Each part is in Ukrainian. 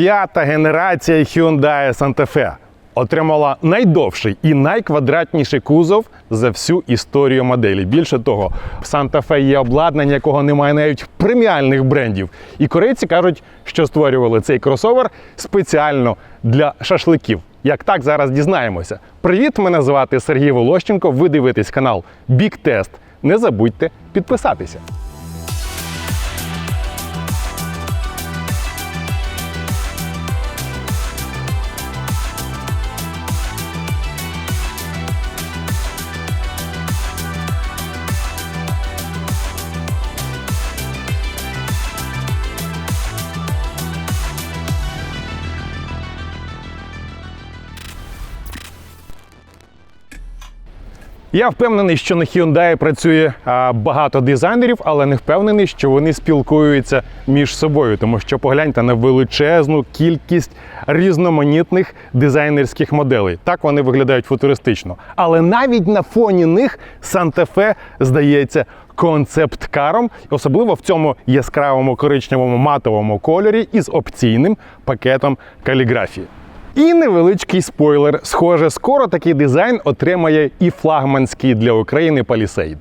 П'ята генерація Hyundai Santa Fe отримала найдовший і найквадратніший кузов за всю історію моделі. Більше того, в Santa Fe є обладнання, якого немає навіть преміальних брендів. І корейці кажуть, що створювали цей кросовер спеціально для шашликів. Як так зараз дізнаємося. Привіт, мене звати Сергій Волощенко. Ви дивитесь канал Big Test. Не забудьте підписатися. Я впевнений, що на Hyundai працює багато дизайнерів, але не впевнений, що вони спілкуються між собою, тому що погляньте на величезну кількість різноманітних дизайнерських моделей. Так вони виглядають футуристично. Але навіть на фоні них Fe здається концепт-каром, особливо в цьому яскравому коричневому матовому кольорі із опційним пакетом каліграфії. І невеличкий спойлер. Схоже, скоро такий дизайн отримає і флагманський для України Palisade.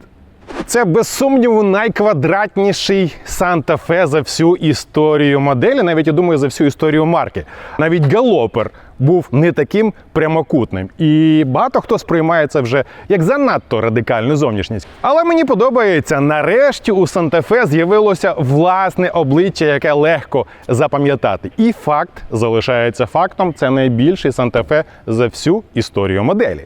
Це без сумніву найквадратніший Santa Fe за всю історію моделі, навіть я думаю, за всю історію марки. Навіть галопер був не таким прямокутним. І багато хто сприймає це вже як занадто радикальну зовнішність. Але мені подобається, нарешті у Santa Fe з'явилося власне обличчя, яке легко запам'ятати. І факт залишається фактом: це найбільший Santa Fe за всю історію моделі.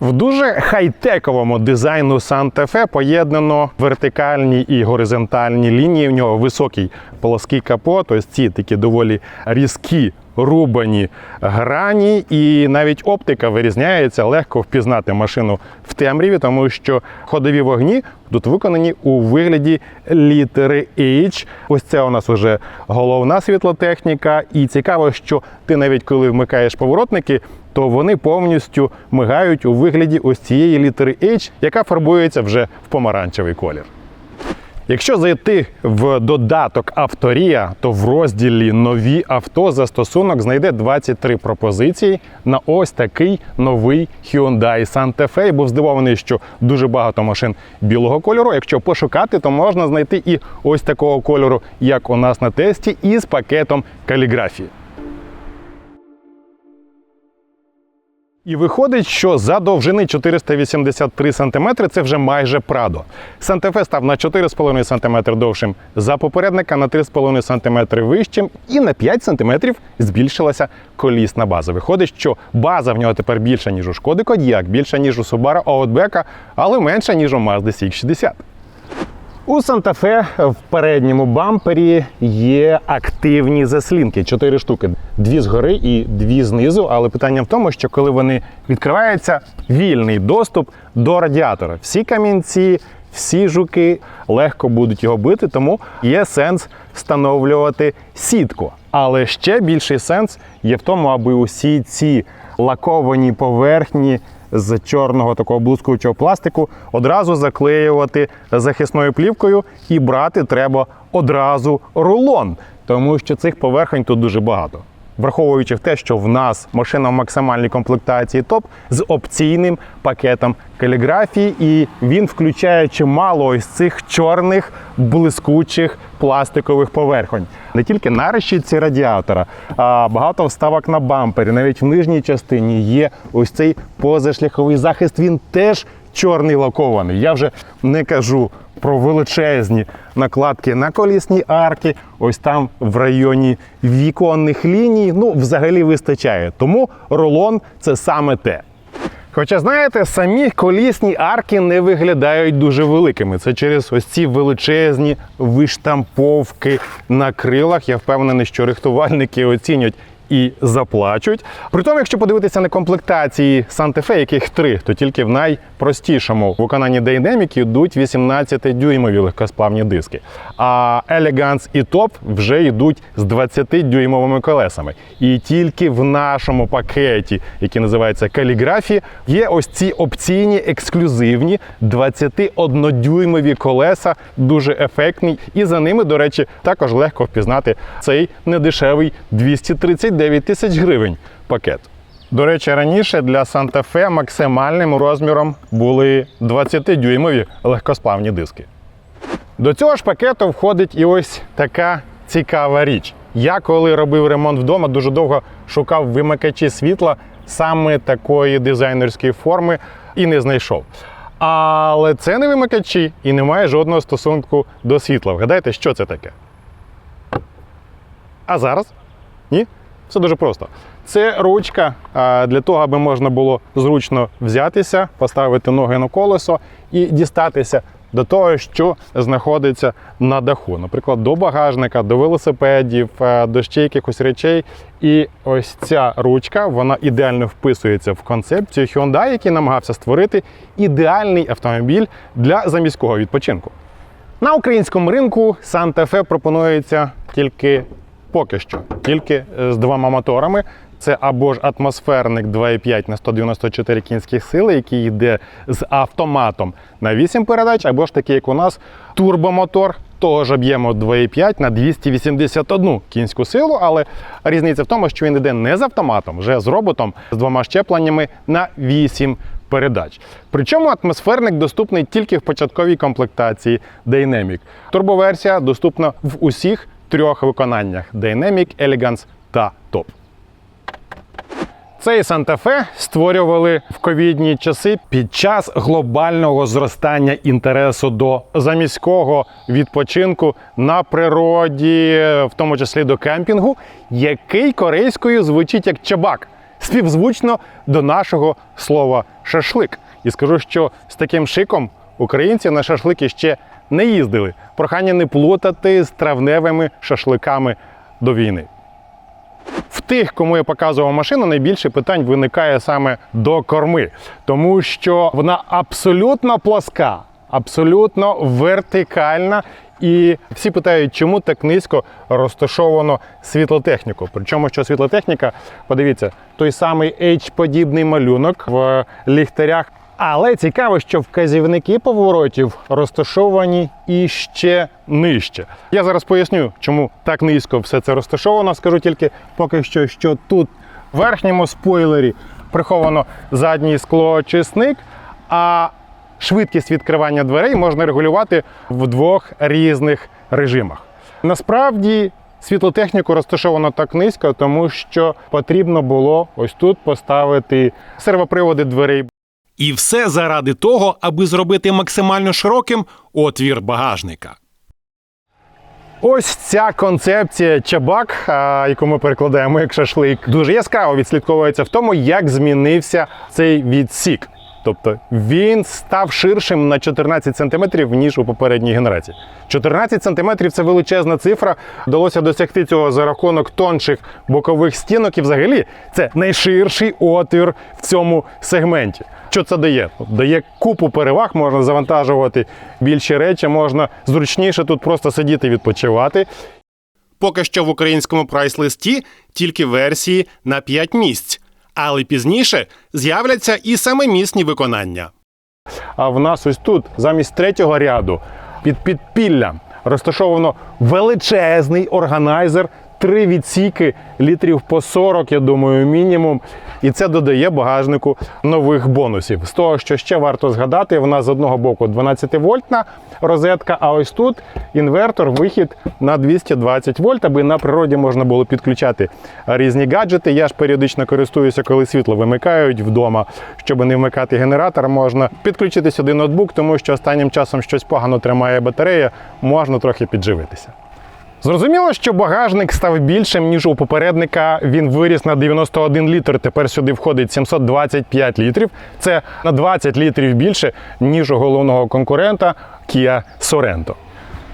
В дуже хай-тековому дизайну Санте Фе поєднано вертикальні і горизонтальні лінії. В нього високий плоский капот, ось ці такі доволі різкі рубані грані, і навіть оптика вирізняється легко впізнати машину в темряві, тому що ходові вогні тут виконані у вигляді літери H. Ось це у нас вже головна світлотехніка. І цікаво, що ти навіть коли вмикаєш поворотники, то вони повністю мигають у вигляді ось цієї літери H, яка фарбується вже в помаранчевий колір. Якщо зайти в додаток Авторія, то в розділі Нові авто застосунок знайде 23 пропозиції на ось такий новий Hyundai Santa Fe. Був здивований, що дуже багато машин білого кольору. Якщо пошукати, то можна знайти і ось такого кольору, як у нас на тесті, із пакетом каліграфії. І виходить, що за довжини 483 см це вже майже Прадо. Санта-Фе став на 4,5 см довшим за попередника, на 3,5 см вищим, і на 5 см збільшилася колісна база. Виходить, що база в нього тепер більша, ніж у Шкоди Кодіак, більша, ніж у Subaru Outback, але менша, ніж у Mazda CX-60. У Санта-Фе в передньому бампері є активні заслінки, чотири штуки. Дві згори і дві знизу. Але питання в тому, що коли вони відкриваються, вільний доступ до радіатора. Всі камінці, всі жуки легко будуть його бити, тому є сенс встановлювати сітку. Але ще більший сенс є в тому, аби усі ці лаковані поверхні з чорного такого блискучого пластику одразу заклеювати захисною плівкою і брати треба одразу рулон, тому що цих поверхень тут дуже багато. Враховуючи в те, що в нас машина в максимальній комплектації топ з опційним пакетом каліграфії, і він включає чимало ось цих чорних блискучих пластикових поверхонь. Не тільки на решітці радіатора, а багато вставок на бампері. Навіть в нижній частині є ось цей позашляховий захист. Він теж чорний лакований. Я вже не кажу про величезні накладки на колісні арки, ось там в районі віконних ліній. Ну, взагалі вистачає. Тому рулон це саме те. Хоча, знаєте, самі колісні арки не виглядають дуже великими. Це через ось ці величезні виштамповки на крилах. Я впевнений, що рихтувальники оцінять і заплачуть. При тому, якщо подивитися на комплектації Santa Fe, яких три, то тільки в найпростішому виконанні Dynamic йдуть 18-дюймові легкосплавні диски. А Elegance і Top вже йдуть з 20-дюймовими колесами. І тільки в нашому пакеті, який називається Каліграфі, є ось ці опційні ексклюзивні 21-дюймові колеса, дуже ефектні. І за ними, до речі, також легко впізнати цей недешевий 239 тисяч гривень пакет. До речі, раніше для Fe максимальним розміром були 20-дюймові легкосплавні диски. До цього ж пакету входить і ось така цікава річ. Я коли робив ремонт вдома, дуже довго шукав вимикачі світла саме такої дизайнерської форми і не знайшов. Але це не вимикачі і не має жодного стосунку до світла. Вгадайте, що це таке? А зараз? Ні? Все дуже просто. Це ручка для того, аби можна було зручно взятися, поставити ноги на колесо і дістатися до того, що знаходиться на даху. Наприклад, до багажника, до велосипедів, до ще якихось речей. І ось ця ручка вона ідеально вписується в концепцію Hyundai, який намагався створити ідеальний автомобіль для заміського відпочинку. На українському ринку Fe пропонується тільки поки що, тільки е, з двома моторами. Це або ж атмосферник 2,5 на 194 кінських сили, який йде з автоматом на 8 передач, або ж такий, як у нас, турбомотор того ж об'єму 2,5 на 281 кінську силу, але різниця в тому, що він йде не з автоматом, вже з роботом, з двома щепленнями на 8 передач. Причому атмосферник доступний тільки в початковій комплектації Dynamic. Турбоверсія доступна в усіх трьох виконаннях: Dynamic, Elegance та Top. Цей Санта-Фе створювали в ковідні часи під час глобального зростання інтересу до заміського відпочинку на природі, в тому числі до кемпінгу, який корейською звучить як чабак, співзвучно до нашого слова шашлик. І скажу, що з таким шиком українці на шашлики ще не їздили. Прохання не плутати з травневими шашликами до війни. В тих, кому я показував машину, найбільше питань виникає саме до корми, тому що вона абсолютно плоска, абсолютно вертикальна. І всі питають, чому так низько розташовано світлотехніку. Причому що світлотехніка, подивіться, той самий H-подібний малюнок в ліхтарях. Але цікаво, що вказівники поворотів розташовані іще нижче. Я зараз поясню, чому так низько все це розташовано. Скажу тільки поки що, що тут в верхньому спойлері приховано задній склоочисник, а швидкість відкривання дверей можна регулювати в двох різних режимах. Насправді світлотехніку розташовано так низько, тому що потрібно було ось тут поставити сервоприводи дверей. І все заради того, аби зробити максимально широким отвір багажника. Ось ця концепція чабак, яку ми перекладаємо як шашлик, дуже яскраво відслідковується в тому, як змінився цей відсік. Тобто він став ширшим на 14 см, ніж у попередній генерації. 14 см це величезна цифра. Вдалося досягти цього за рахунок тонших бокових стінок. І взагалі це найширший отвір в цьому сегменті. Що це дає? Дає купу переваг, можна завантажувати більші речі, можна зручніше тут просто сидіти відпочивати. Поки що в українському прайс-листі тільки версії на 5 місць, але пізніше з'являться і самомісні виконання. А в нас ось тут, замість третього ряду, під підпіллям розташовано величезний органайзер, три відсіки літрів по 40, я думаю, мінімум. І це додає багажнику нових бонусів. З того, що ще варто згадати, в нас з одного боку 12-вольтна розетка, а ось тут інвертор, вихід на 220 вольт, аби на природі можна було підключати різні гаджети. Я ж періодично користуюся, коли світло вимикають вдома. Щоб не вмикати генератор, можна підключити сюди ноутбук, тому що останнім часом щось погано тримає батарея, можна трохи підживитися. Зрозуміло, що багажник став більшим, ніж у попередника. Він виріс на 91 літр. Тепер сюди входить 725 літрів. Це на 20 літрів більше, ніж у головного конкурента Kia Sorento.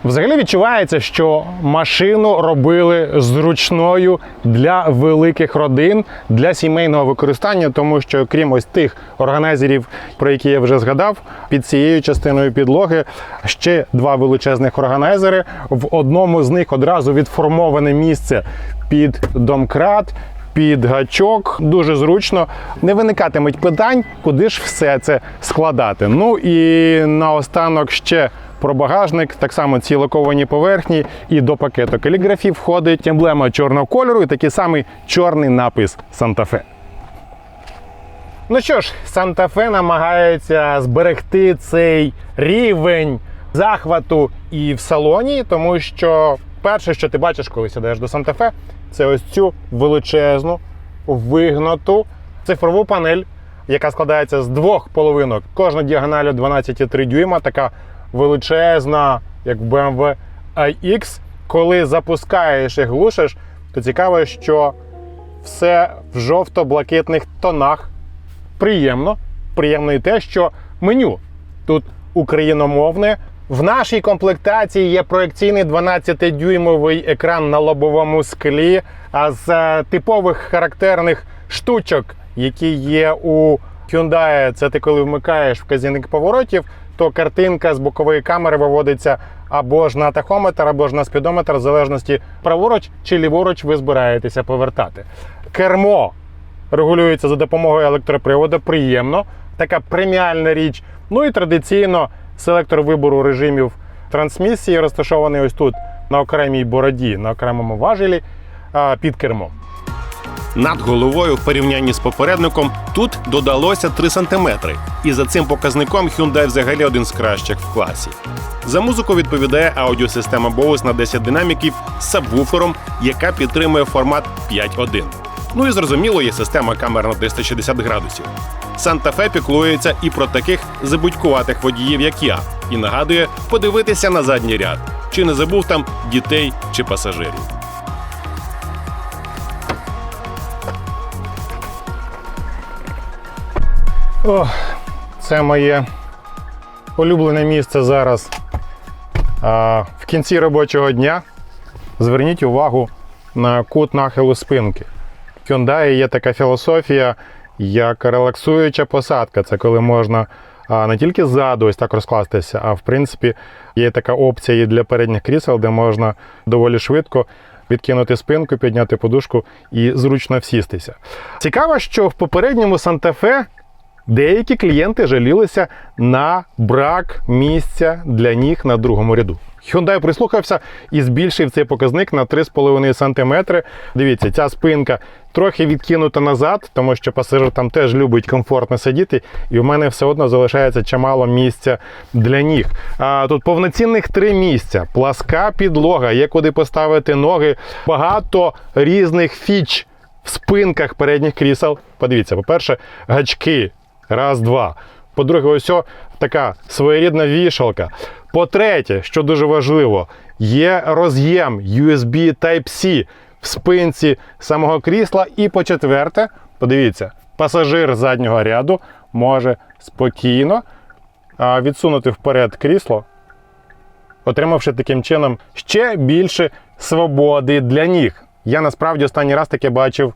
Взагалі відчувається, що машину робили зручною для великих родин, для сімейного використання, тому що крім ось тих органайзерів, про які я вже згадав, під цією частиною підлоги ще два величезних органайзери. В одному з них одразу відформоване місце під домкрат. Під гачок дуже зручно не виникатимуть питань, куди ж все це складати. Ну і наостанок ще про багажник, так само ці лаковані поверхні, і до пакету каліграфії входить емблема чорного кольору і такий самий чорний напис Санта-Фе. Ну що ж, Санта-Фе намагається зберегти цей рівень захвату і в салоні, тому що перше, що ти бачиш, коли сідаєш до Санта-Фе, це ось цю величезну вигнуту цифрову панель, яка складається з двох половинок. Кожна діагоналю 12,3 дюйма, така величезна, як BMW iX. Коли запускаєш і глушиш, то цікаво, що все в жовто-блакитних тонах. Приємно. Приємно і те, що меню тут україномовне. В нашій комплектації є проекційний 12-дюймовий екран на лобовому склі. А з е, типових характерних штучок, які є у Hyundai, це ти коли вмикаєш вказівник поворотів, то картинка з бокової камери виводиться або ж на тахометр, або ж на спідометр, в залежності праворуч чи ліворуч ви збираєтеся повертати. Кермо регулюється за допомогою електроприводу. Приємно, така преміальна річ. Ну і традиційно селектор вибору режимів трансмісії розташований ось тут на окремій бороді, на окремому важелі під кермом. Над головою в порівнянні з попередником тут додалося 3 см. І за цим показником Hyundai взагалі один з кращих в класі. За музику відповідає аудіосистема Bose на 10 динаміків з сабвуфером, яка підтримує формат 5.1. Ну і зрозуміло, є система камер на 360 градусів. Санта-Фе піклується і про таких забудькуватих водіїв, як я, і нагадує подивитися на задній ряд, чи не забув там дітей чи пасажирів. О, це моє улюблене місце зараз. А, в кінці робочого дня зверніть увагу на кут нахилу спинки. Hyundai є така філософія, як релаксуюча посадка. Це коли можна не тільки ззаду ось так розкластися, а в принципі є така опція і для передніх крісел, де можна доволі швидко відкинути спинку, підняти подушку і зручно всістися. Цікаво, що в попередньому Санта-Фе Деякі клієнти жалілися на брак місця для ніг на другому ряду. Hyundai прислухався і збільшив цей показник на 3,5 см. Дивіться, ця спинка трохи відкинута назад, тому що пасажир там теж любить комфортно сидіти, і в мене все одно залишається чимало місця для ніг. А тут повноцінних три місця, пласка підлога, є куди поставити ноги, багато різних фіч в спинках передніх крісел. Подивіться, по-перше, гачки. Раз, два. По-друге, ось така своєрідна вішалка. По-третє, що дуже важливо, є роз'єм USB Type-C в спинці самого крісла. І по-четверте, подивіться, пасажир заднього ряду може спокійно відсунути вперед крісло, отримавши таким чином ще більше свободи для ніг. Я насправді останній раз таке бачив,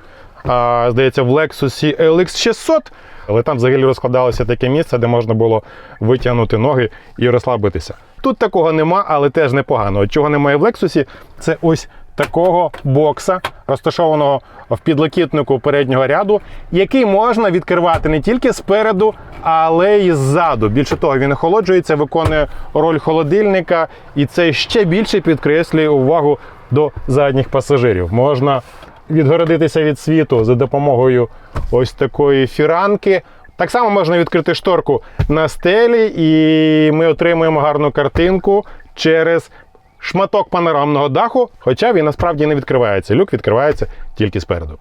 здається, в Lexus LX 600, але там взагалі розкладалося таке місце, де можна було витягнути ноги і розслабитися. Тут такого нема, але теж непогано. Чого немає в Lexus, це ось такого бокса, розташованого в підлокітнику переднього ряду, який можна відкривати не тільки спереду, але й ззаду. Більше того, він охолоджується, виконує роль холодильника, і це ще більше підкреслює увагу до задніх пасажирів. Можна відгородитися від світу за допомогою ось такої фіранки. Так само можна відкрити шторку на стелі, і ми отримуємо гарну картинку через шматок панорамного даху, хоча він насправді не відкривається. Люк відкривається тільки спереду.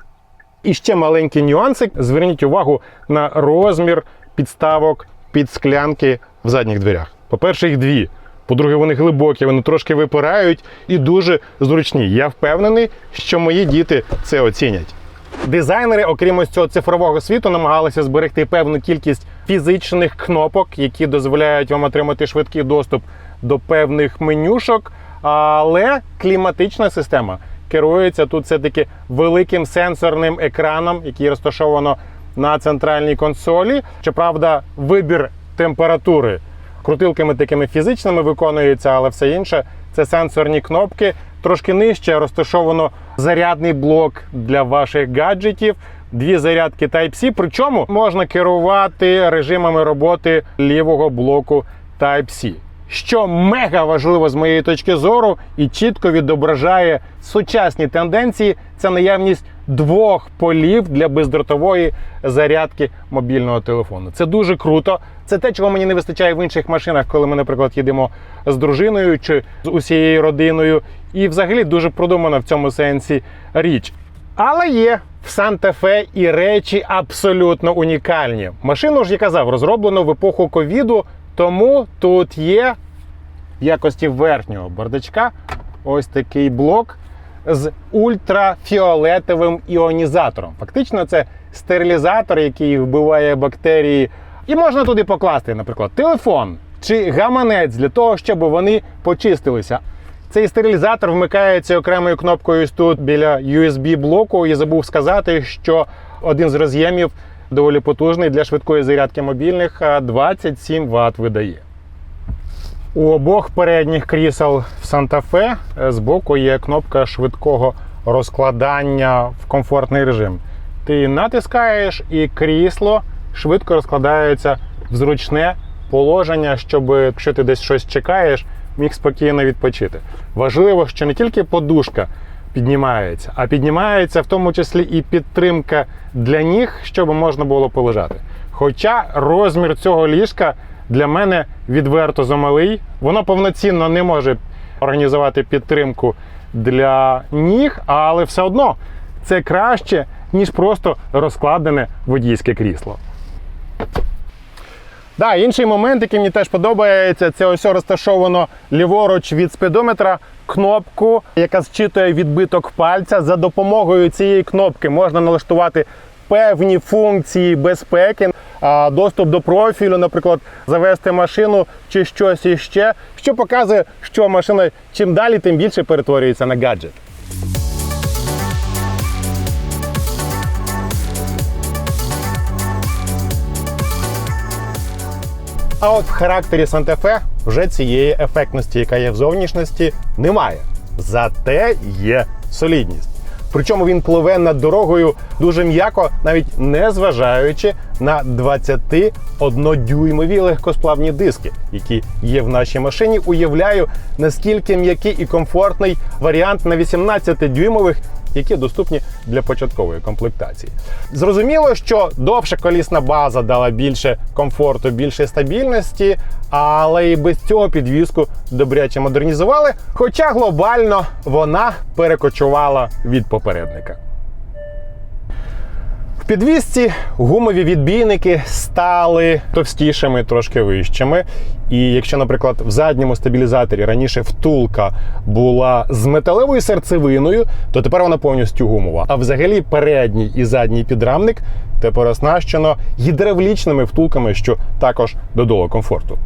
І ще маленький нюансик. Зверніть увагу на розмір підставок під склянки в задніх дверях. По-перше, їх дві. По-друге, вони глибокі, вони трошки випирають і дуже зручні. Я впевнений, що мої діти це оцінять. Дизайнери, окрім ось цього цифрового світу, намагалися зберегти певну кількість фізичних кнопок, які дозволяють вам отримати швидкий доступ до певних менюшок, але кліматична система керується тут все-таки великим сенсорним екраном, який розташовано на центральній консолі. Щоправда, вибір температури крутилками такими фізичними виконується, але все інше це сенсорні кнопки. Трошки нижче розташовано зарядний блок для ваших гаджетів. Дві зарядки Type-C, причому можна керувати режимами роботи лівого блоку Type-C. Що мега важливо з моєї точки зору і чітко відображає сучасні тенденції, це наявність двох полів для бездротової зарядки мобільного телефону. Це дуже круто. Це те, чого мені не вистачає в інших машинах, коли ми, наприклад, їдемо з дружиною чи з усією родиною. І взагалі дуже продумана в цьому сенсі річ. Але є в Санта-Фе і речі абсолютно унікальні. Машину ж я казав, розроблено в епоху ковіду, тому тут є в якості верхнього бардачка ось такий блок з ультрафіолетовим іонізатором. Фактично, це стерилізатор, який вбиває бактерії. І можна туди покласти, наприклад, телефон чи гаманець для того, щоб вони почистилися. Цей стерилізатор вмикається окремою кнопкою ось тут біля USB-блоку. І забув сказати, що один з роз'ємів доволі потужний для швидкої зарядки мобільних а 27 Вт видає. У обох передніх крісел в Санта-Фе е, збоку є кнопка швидкого розкладання в комфортний режим. Ти натискаєш, і крісло швидко розкладається в зручне положення, щоб якщо ти десь щось чекаєш, міг спокійно відпочити. Важливо, що не тільки подушка піднімається, а піднімається в тому числі і підтримка для ніг, щоб можна було полежати. Хоча розмір цього ліжка для мене відверто замалий, воно повноцінно не може організувати підтримку для ніг, але все одно це краще, ніж просто розкладене водійське крісло. Да, інший момент, який мені теж подобається, це ось розташовано ліворуч від спідометра кнопку, яка зчитує відбиток пальця. За допомогою цієї кнопки можна налаштувати певні функції безпеки, доступ до профілю, наприклад, завести машину чи щось іще, що показує, що машина чим далі, тим більше перетворюється на гаджет. А от в характері Санта-Фе вже цієї ефектності, яка є в зовнішності, немає. Зате є солідність. Причому він пливе над дорогою дуже м'яко, навіть не зважаючи на 21-дюймові легкосплавні диски, які є в нашій машині. Уявляю, наскільки м'який і комфортний варіант на 18-дюймових, які доступні для початкової комплектації. Зрозуміло, що довша колісна база дала більше комфорту, більше стабільності, але і без цього підвізку добряче модернізували. Хоча глобально вона перекочувала від попередника. Підвісці гумові відбійники стали товстішими, трошки вищими. І якщо, наприклад, в задньому стабілізаторі раніше втулка була з металевою серцевиною, то тепер вона повністю гумова. А взагалі передній і задній підрамник тепер оснащено гідравлічними втулками, що також додало комфорту.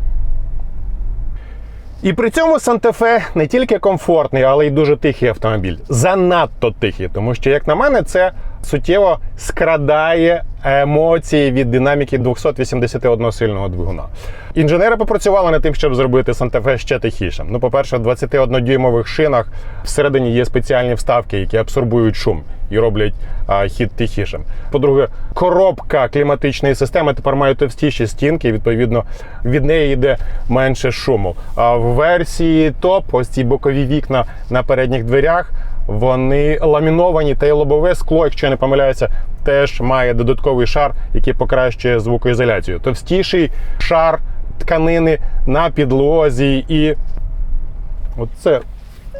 І при цьому Санта-Фе не тільки комфортний, але й дуже тихий автомобіль. Занадто тихий, тому що, як на мене, це суттєво скрадає емоції від динаміки 281 сильного двигуна. Інженери попрацювали над тим, щоб зробити Санта-Фе ще тихішим. Ну, по-перше, в 21-дюймових шинах всередині є спеціальні вставки, які абсорбують шум і роблять а, хід тихішим. По-друге, коробка кліматичної системи тепер має товстіші стінки, і, відповідно, від неї йде менше шуму. А в версії топ, ось ці бокові вікна на передніх дверях. Вони ламіновані та й лобове скло, якщо я не помиляюся, теж має додатковий шар, який покращує звукоізоляцію. Товстіший шар тканини на підлозі, і оце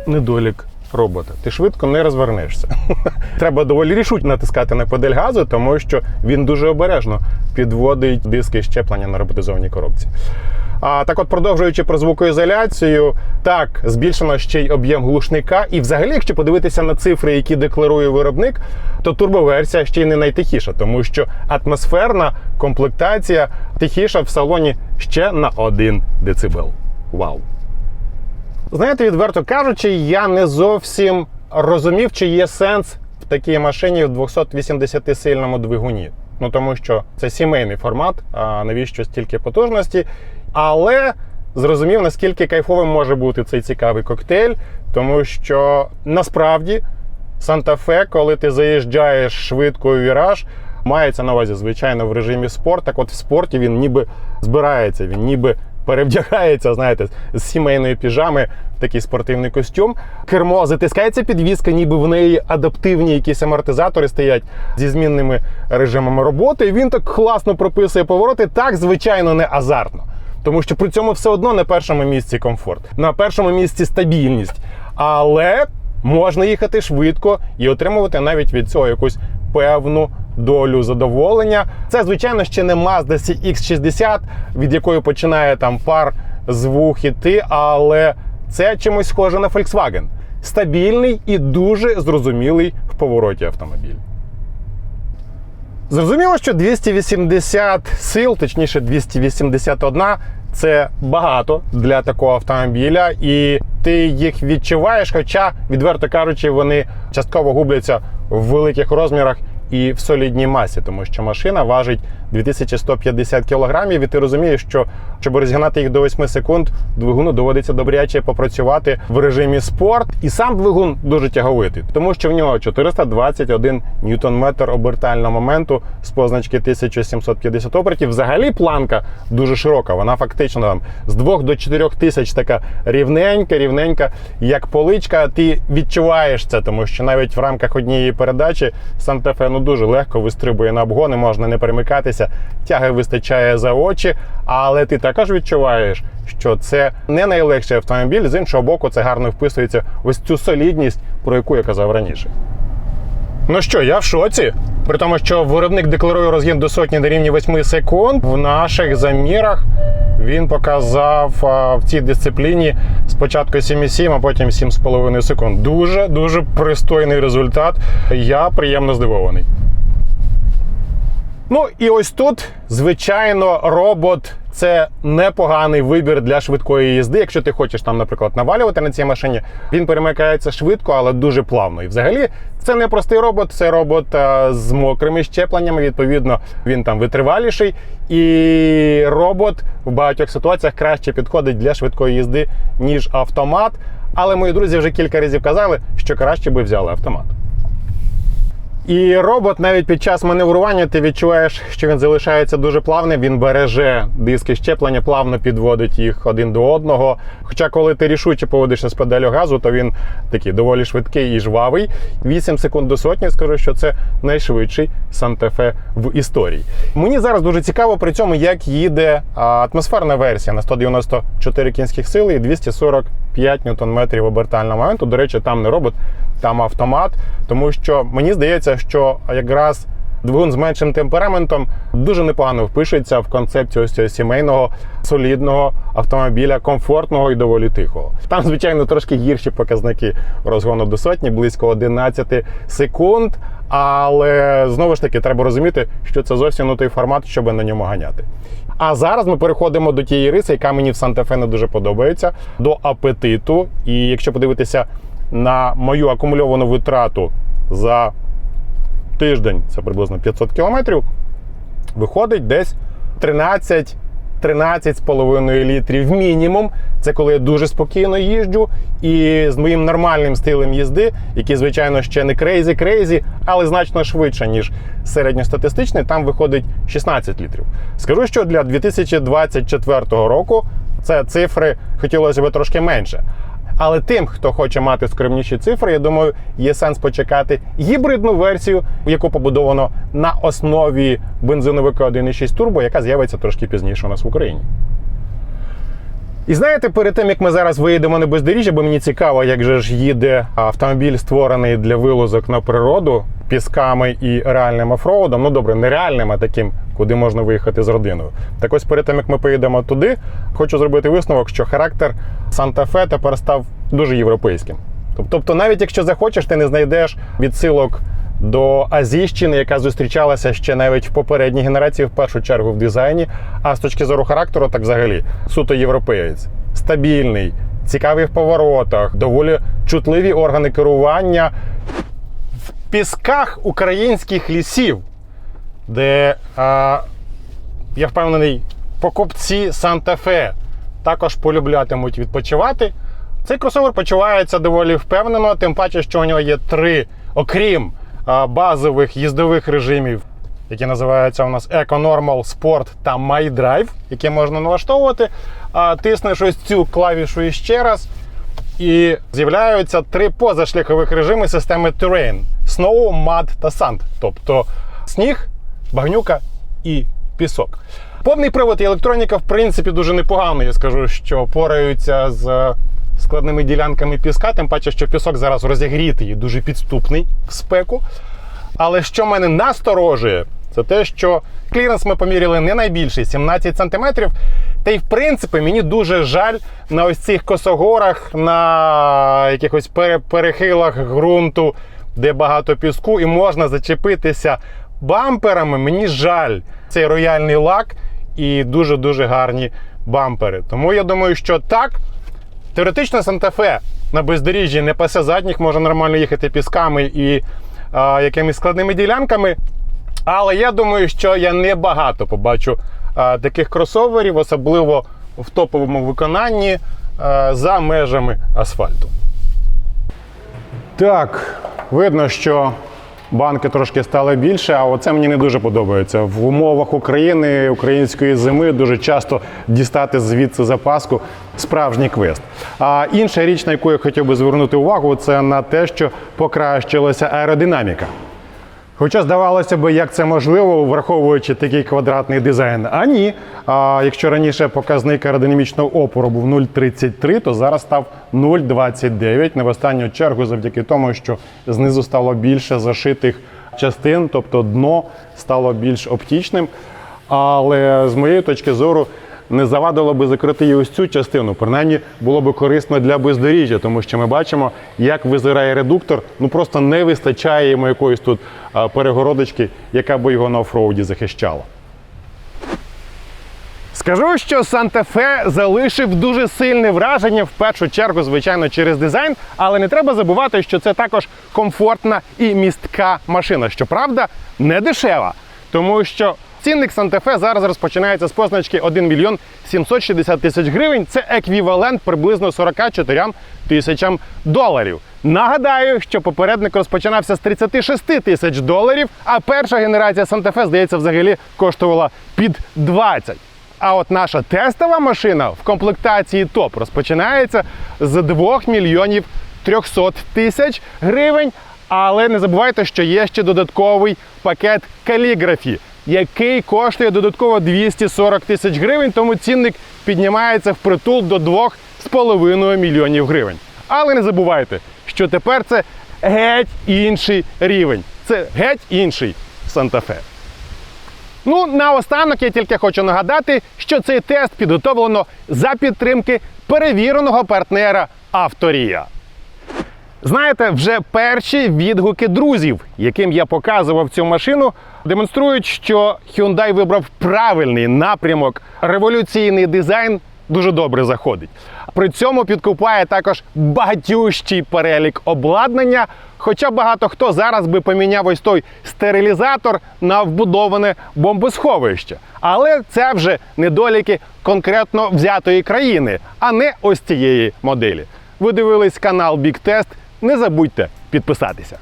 недолік робота. Ти швидко не розвернешся. Треба доволі рішуче натискати на педаль газу, тому що він дуже обережно підводить диски щеплення на роботизованій коробці. А так, от, продовжуючи про звукоізоляцію, так збільшено ще й об'єм глушника. І, взагалі, якщо подивитися на цифри, які декларує виробник, то турбоверсія ще й не найтихіша, тому що атмосферна комплектація тихіша в салоні ще на 1 децибел. Вау! Знаєте, відверто кажучи, я не зовсім розумів, чи є сенс в такій машині в 280-сильному двигуні. Ну тому що це сімейний формат, а навіщо стільки потужності. Але зрозумів, наскільки кайфовим може бути цей цікавий коктейль, тому що насправді Санта-Фе, коли ти заїжджаєш швидко у віраж, мається на увазі, звичайно, в режимі спорт. Так от в спорті він ніби збирається, він ніби перевдягається, знаєте, з сімейної піжами в такий спортивний костюм. Кермо затискається підвіска, ніби в неї адаптивні якісь амортизатори стоять зі змінними режимами роботи. І він так класно прописує повороти, так, звичайно, не азартно. Тому що при цьому все одно на першому місці комфорт, на першому місці стабільність. Але можна їхати швидко і отримувати навіть від цього якусь певну долю задоволення. Це, звичайно, ще не Mazda CX-60, від якої починає там пар з вух іти, але це чимось схоже на Volkswagen. Стабільний і дуже зрозумілий в повороті автомобіль. Зрозуміло, що 280 сил, точніше 281, це багато для такого автомобіля, і ти їх відчуваєш. Хоча, відверто кажучи, вони частково губляться в великих розмірах і в солідній масі, тому що машина важить 2150 кілограмів, і ти розумієш, що щоб розігнати їх до 8 секунд, двигуну доводиться добряче попрацювати в режимі спорт. І сам двигун дуже тяговитий, тому що в нього 421 ньютон-метр обертального моменту з позначки 1750 обертів. Взагалі планка дуже широка. Вона фактично там з 2 до 4 тисяч така рівненька, рівненька, як поличка. Ти відчуваєш це, тому що навіть в рамках однієї передачі Санта-Фе ну дуже легко вистрибує на обгони, можна не перемикатися, тяги вистачає за очі, але ти також відчуваєш, що це не найлегший автомобіль. З іншого боку, це гарно вписується ось цю солідність, про яку я казав раніше. Ну що, я в шоці. При тому, що виробник декларує розгін до сотні на рівні 8 секунд. В наших замірах він показав а, в цій дисципліні спочатку 7,7, а потім 7,5 секунд. Дуже дуже пристойний результат. Я приємно здивований. Ну і ось тут, звичайно, робот це непоганий вибір для швидкої їзди. Якщо ти хочеш там, наприклад, навалювати на цій машині, він перемикається швидко, але дуже плавно. І взагалі це не простий робот, це робот з мокрими щепленнями. Відповідно, він там витриваліший. І робот в багатьох ситуаціях краще підходить для швидкої їзди, ніж автомат. Але мої друзі вже кілька разів казали, що краще би взяли автомат. І робот навіть під час маневрування ти відчуваєш, що він залишається дуже плавним. Він береже диски щеплення, плавно підводить їх один до одного. Хоча, коли ти рішуче поводишся з педалю газу, то він такий доволі швидкий і жвавий. 8 секунд до сотні, скажу, що це найшвидший Санта-Фе в історії. Мені зараз дуже цікаво при цьому, як їде атмосферна версія на 194 кінських сили і 245 ньютон-метрів обертального моменту. До речі, там не робот, там автомат, тому що мені здається, що якраз двигун з меншим темпераментом дуже непогано впишеться в концепцію ось цього сімейного солідного автомобіля, комфортного і доволі тихого. Там, звичайно, трошки гірші показники розгону до сотні, близько 11 секунд. Але знову ж таки треба розуміти, що це зовсім не той формат, щоб на ньому ганяти. А зараз ми переходимо до тієї риси, яка мені в Санта-Фе не дуже подобається, до апетиту. І якщо подивитися на мою акумульовану витрату за тиждень, це приблизно 500 кілометрів, виходить десь 13. 13,5 літрів мінімум. Це коли я дуже спокійно їжджу. І з моїм нормальним стилем їзди, який, звичайно, ще не крейзі-крейзі, але значно швидше, ніж середньостатистичний, там виходить 16 літрів. Скажу, що для 2024 року це цифри хотілося б трошки менше. Але тим, хто хоче мати скромніші цифри, я думаю, є сенс почекати гібридну версію, яку побудовано на основі бензиновика 1.6 Turbo, яка з'явиться трошки пізніше у нас в Україні. І знаєте, перед тим як ми зараз виїдемо на бездоріжжя, бо мені цікаво, як же ж їде автомобіль, створений для вилазок на природу пісками і реальним офроудом. Ну добре, не реальним, а таким, куди можна виїхати з родиною. Так ось перед тим як ми поїдемо туди, хочу зробити висновок, що характер Санта-Фе тепер став дуже європейським. Тобто, навіть якщо захочеш, ти не знайдеш відсилок до Азійщини, яка зустрічалася ще навіть в попередній генерації, в першу чергу в дизайні. А з точки зору характеру, так взагалі суто європеєць, стабільний, цікавий в поворотах, доволі чутливі органи керування в пісках українських лісів, де а, я впевнений, покупці Санта-Фе також полюблятимуть відпочивати. Цей кросовер почувається доволі впевнено, тим паче, що у нього є три, окрім базових їздових режимів, які називаються у нас Eco Normal, Sport та My Drive, які можна налаштовувати. Тиснеш ось цю клавішу іще раз, і з'являються три позашляхових режими системи Terrain: Snow, Mud та Sand. Тобто сніг, багнюка і пісок. Повний привод і електроніка, в принципі, дуже непогано. Я скажу, що пораються з е, складними ділянками піска, тим паче, що пісок зараз розігрітий дуже підступний в спеку. Але що мене насторожує, це те, що кліренс ми поміряли не найбільший 17 см. Та й в принципі мені дуже жаль на ось цих косогорах, на якихось перехилах ґрунту, де багато піску, і можна зачепитися бамперами. Мені жаль цей рояльний лак і дуже-дуже гарні бампери. Тому я думаю, що так, Теоретично Санта-Фе на бездоріжжі не пасе задніх, може нормально їхати пісками і а, якимись складними ділянками. Але я думаю, що я не багато побачу а, таких кросоверів, особливо в топовому виконанні а, за межами асфальту. Так, видно, що банки трошки стали більше, а оце мені не дуже подобається. В умовах України, української зими дуже часто дістати звідси запаску справжній квест. А інша річ, на яку я хотів би звернути увагу, це на те, що покращилася аеродинаміка. Хоча здавалося б, як це можливо, враховуючи такий квадратний дизайн. А ні. А якщо раніше показник аеродинамічного опору був 0,33, то зараз став 0,29. Не в останню чергу завдяки тому, що знизу стало більше зашитих частин, тобто дно стало більш оптічним. Але з моєї точки зору не завадило би закрити і ось цю частину. Принаймні було би корисно для бездоріжжя, тому що ми бачимо, як визирає редуктор. Ну просто не вистачає йому якоїсь тут перегородочки, яка би його на офроуді захищала. Скажу, що Санта-Фе залишив дуже сильне враження, в першу чергу, звичайно, через дизайн, але не треба забувати, що це також комфортна і містка машина. Щоправда, не дешева, тому що цінник Санта-Фе зараз розпочинається з позначки 1 мільйон 760 тисяч гривень. Це еквівалент приблизно 44 тисячам доларів. Нагадаю, що попередник розпочинався з 36 тисяч доларів, а перша генерація Санта-Фе, здається, взагалі коштувала під 20. А от наша тестова машина в комплектації топ розпочинається з 2 мільйонів 300 тисяч гривень. Але не забувайте, що є ще додатковий пакет каліграфі, який коштує додатково 240 тисяч гривень, тому цінник піднімається в притул до 2,5 мільйонів гривень. Але не забувайте, що тепер це геть інший рівень. Це геть інший Санта-Фе. Ну, наостанок я тільки хочу нагадати, що цей тест підготовлено за підтримки перевіреного партнера Авторія. Знаєте, вже перші відгуки друзів, яким я показував цю машину, демонструють, що Hyundai вибрав правильний напрямок, революційний дизайн дуже добре заходить. При цьому підкупає також багатющий перелік обладнання. Хоча багато хто зараз би поміняв ось той стерилізатор на вбудоване бомбосховище. Але це вже недоліки конкретно взятої країни, а не ось цієї моделі. Ви дивились канал Big Test. Не забудьте підписатися.